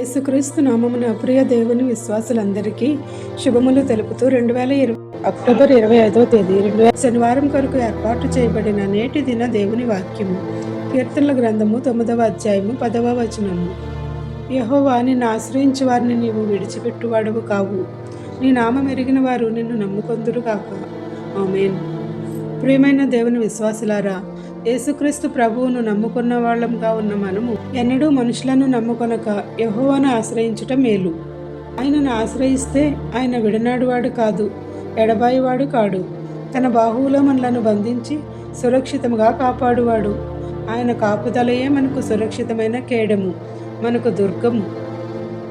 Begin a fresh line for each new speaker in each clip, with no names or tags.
యేసుక్రీస్తు నామమున ప్రియ దేవుని విశ్వాసులందరికీ శుభములు తెలుపుతూ రెండు వేల ఇరవై అక్టోబర్ ఇరవై ఐదో తేదీ రెండు వేల శనివారం కొరకు ఏర్పాటు చేయబడిన నేటి దిన దేవుని వాక్యము. కీర్తనల గ్రంథము తొమ్మిదవ అధ్యాయము పదవ వచనము. యహోవా నిన్ను ఆశ్రయించి వారిని నీవు విడిచిపెట్టువాడవు కావు. నీ నామం ఎరిగిన వారు నిన్ను నమ్ముకొందురు కాక ఆమెన్. ప్రియమైన దేవుని విశ్వాసులారా యేసుక్రీస్తు ప్రభువును నమ్ముకున్న వాళ్ళంగా ఉన్న మనము ఎన్నడూ మనుషులను నమ్ముకొనక యహోవాను ఆశ్రయించటం మేలు. ఆయనను ఆశ్రయిస్తే ఆయన విడనాడువాడు కాదు ఎడబాయివాడు కాడు. తన బాహువులో మనలను బంధించి సురక్షితంగా కాపాడువాడు. ఆయన కాపుదలయే మనకు సురక్షితమైన కేడము మనకు దుర్గము.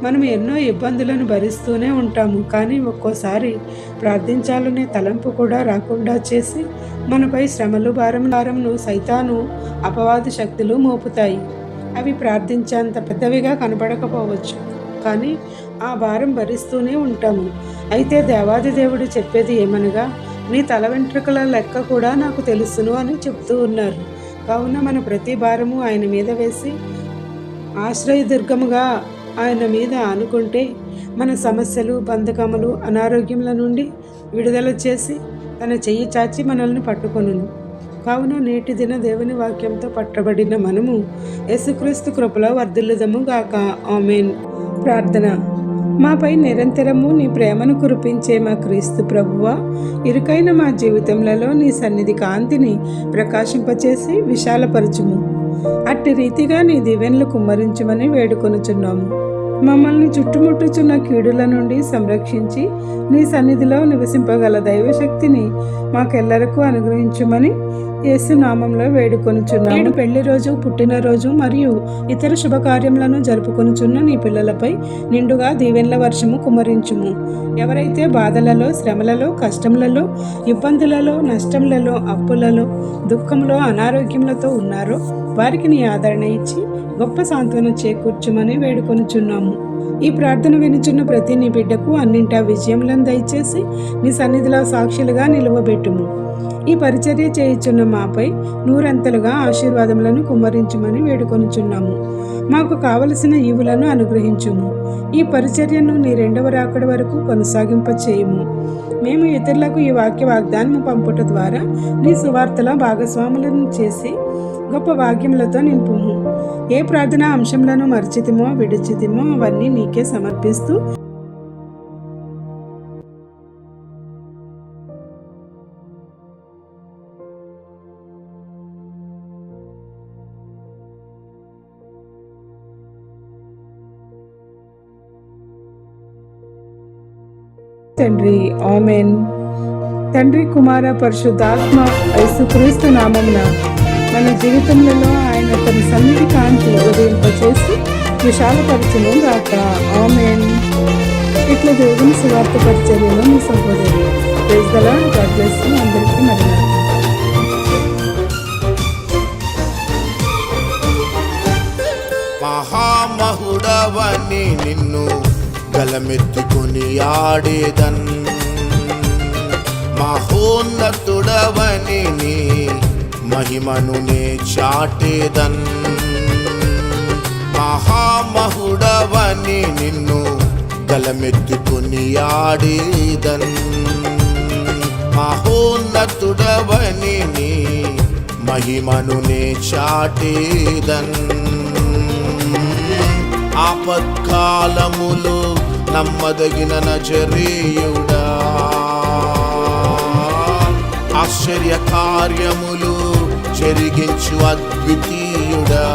మనం ఎన్నో ఇబ్బందులను భరిస్తూనే ఉంటాము కానీ ఒక్కోసారి ప్రార్థించాలనే తలంపు కూడా రాకుండా చేసి మనపై శ్రమలు భారం భారంను సైతాను అపవాది శక్తులు మోపుతాయి. అవి ప్రార్థించేంత పెద్దవిగా కనబడకపోవచ్చు. కానీ ఆ భారం భరిస్తూనే ఉంటాము. అయితే దేవాది దేవుడు చెప్పేది ఏమనగా నీ తల వెంట్రుకల లెక్క కూడా నాకు తెలుసును అని చెప్తూ ఉన్నారు. కావున మన ప్రతి భారము ఆయన మీద వేసి ఆశ్రయదుర్గముగా ఆయన మీద ఆనుకుంటే మన సమస్యలు బంధకములు అనారోగ్యముల నుండి విడుదల చేసి తన చెయ్యి చాచి మనల్ని పట్టుకొనును. కావున నేటి దిన దేవుని వాక్యంతో పట్టబడిన మనము యేసుక్రీస్తు కృపలో వర్ధిల్లుదము గాక. ఆమెన్. ప్రార్థన. మాపై నిరంతరము నీ ప్రేమను కురిపించే మా క్రీస్తు ప్రభువ ఇరుకైన మా జీవితంలో నీ సన్నిధి కాంతిని ప్రకాశింపచేసి విశాలపరచుము. అట్టి రీతిగా నీ దివెన్లు కుమ్మరించమని వేడుకొనుచున్నాము. మమ్మల్ని చుట్టుముట్టుచున్న కీడుల నుండి సంరక్షించి నీ సన్నిధిలో నివసింపగల దైవశక్తిని మాకెల్లరకు అనుగ్రహించుమని యేసు నామంలో వేడుకొనుచున్నాము. పెళ్ళి రోజు పుట్టినరోజు మరియు ఇతర శుభకార్యములను జరుపుకొనుచున్న నీ పిల్లలపై నిండుగా దీవెన్ల వర్షము కుమరించుము ఎవరైతే బాధలలో శ్రమలలో కష్టములలో ఇబ్బందులలో నష్టములలో అప్పులలో దుఃఖంలో అనారోగ్యములతో ఉన్నారో వారికి నీ ఆదరణ ఇచ్చి గొప్ప సాంత్వనం చేకూర్చుమని వేడుకొనుచున్నాము. ఈ ప్రార్థన వినుచున్న ప్రతి నీ బిడ్డకు అన్నింటా విజయములను దయచేసి నీ సన్నిధిలో సాక్షులుగా నిలువబెట్టుము. ఈ పరిచర్య చేయుచున్న మాపై నూరంతలుగా ఆశీర్వాదములను కుమ్మరించుమని వేడుకొనుచున్నాము. మాకు కావలసిన ఈవులను అనుగ్రహించుము. ఈ పరిచర్యను నీ రెండవ రాకడ వరకు కొనసాగింప చేయము మేము ఇతరులకు ఈ వాక్య వాగ్దానము పంపుట ద్వారా నీ సువార్తలో భాగస్వాములను చేసి గొప్ప వాక్యములతో నింపుము. ఏ ప్రార్థన అంశంలను మరిచితిమో విడిచితిమో అవన్నీ నీకే సమర్పిస్తూ తండ్రి. ఆమెన్. తండ్రి కుమార పరిశుద్ధాత్మ యేసుక్రీస్తు నామమున మన జీవితంలో ఆయన తన సన్నిధి కాంతి ఉదయింపచేసి విశాలపరచును గాక. ఆమెన్. ఇట్లా దేవుని సువార్త పరిచర్యలో మీ సహోదరి ప్రైజ్ గాడ్ బ్లెస్ అందరికీ మరి
మహామహుడవని నిన్ను గలమెత్తుకొని ఆడేదన్. మహోన్నతుడవని నీ మహిమను నే చాటేదన్. మహామహుడవని నిన్ను గలమెత్తుకొని ఆడేదన్. మహోన్నతుడవని నీ మహిమను నే చాటేదన్. ఆపత్కాలములో నమ్మదగిన నజరేయుడా. ఆశ్చర్య కార్యములు జరిగించు అద్వితీయుడా.